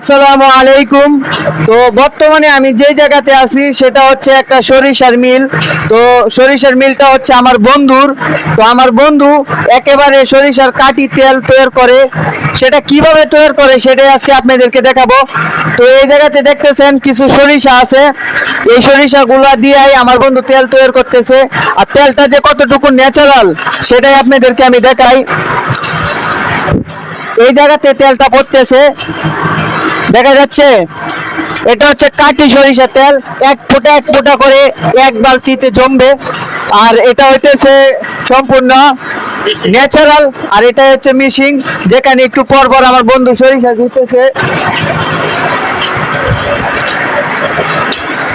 আসসালামু আলাইকুম। তো বর্তমানে আমি যে জায়গাতে আছি, সেটা হচ্ছে একটা সরিষার মিল। তো সরিষার মিলটা হচ্ছে আমার বন্ধুর। তো আমার বন্ধু একেবারে সরিষার কাটি তেল তৈরি করে। সেটা কীভাবে তৈরি করে, সেটাই আজকে আপনাদেরকে দেখাবো। তো এই জায়গাতে দেখতেছেন কিছু সরিষা আছে। এই সরিষাগুলা দিয়েই আমার বন্ধু তেল তৈরি করতেছে। আর তেলটা যে কতটুকু ন্যাচারাল সেটাই আপনাদেরকে আমি দেখাই। এই জায়গাতে তেলটা পড়তেছে। দেখা যাচ্ছে, এটা হচ্ছে কাটি সরিষা তেল, এক ফোঁটা এক ফোঁটা করে এক বালতিতে জমবে। আর এটা হইতেছে সম্পূর্ণ ন্যাচারাল আর এটা হচ্ছে মিশিং যেখানে একটু পর পর আমার বন্ধু সরিষা দিতেছে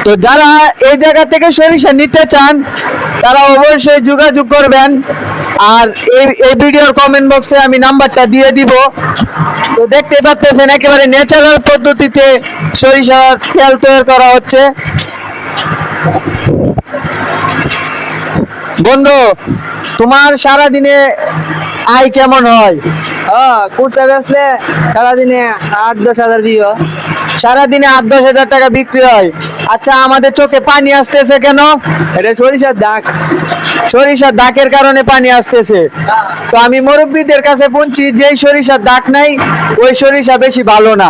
তো যারা এই জায়গা থেকে সরিষা নিতে চান, তারা অবশ্যই যোগাযোগ করবেন। আর এই ভিডিওর কমেন্ট বক্সে আমি নাম্বারটা দিয়ে দিব। দেখতে পাচ্ছেন, একেবারে ন্যাচারাল পদ্ধতিতে সরিষার তেল তৈরি করা হচ্ছে। বন্ধু, তোমার সারা দিনে আয় কেমন হয়? কুর্তা বেচলে সারাদিনে আট দশ হাজার দিও সারাদিনে আট দশ হাজার টাকা বিক্রি হয়। আচ্ছা আমাদের চোখে পানি আসতেছে কেন? এটা সরিষার দাগ। সরিষার দাগের কারণে পানি আসতেছে। তো আমি মুরব্বীদের কাছে পৌঁছি যেই সরিষার দাগ নাই ওই সরিষা বেশি ভালো না।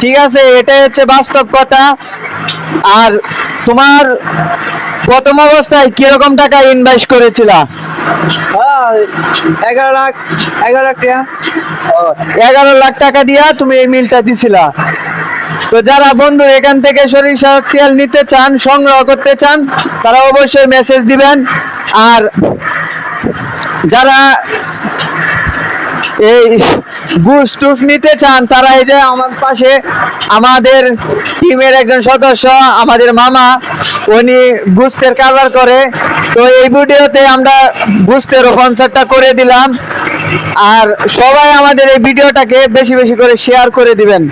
ঠিক আছে এটাই হচ্ছে বাস্তব কথা। আর তোমার প্রথম অবস্থায় কীরকম টাকা ইনভেস্ট করেছিলা? এগারো লাখ এগারো লাখ টাকা। এগারো লাখ টাকা দিয়া তুমি এই মিলটা দিছিলা। তো যারা বন্ধু এখান থেকে সরিষার তেল নিতে চান, সংগ্রহ করতে চান, তারা অবশ্যই মেসেজ দিবেন। আর যারা এই গুস টুস নিতে চান, তারা এই যে আমার পাশে আমাদের টিমের একজন সদস্য, আমাদের মামা, উনি গুস্তের কারবার করে। তো এই ভিডিওতে আমরা গুস্তের কনসার্টটা করে দিলাম। আর সবাই আমাদের এই ভিডিওটাকে বেশি বেশি করে শেয়ার করে দিবেন।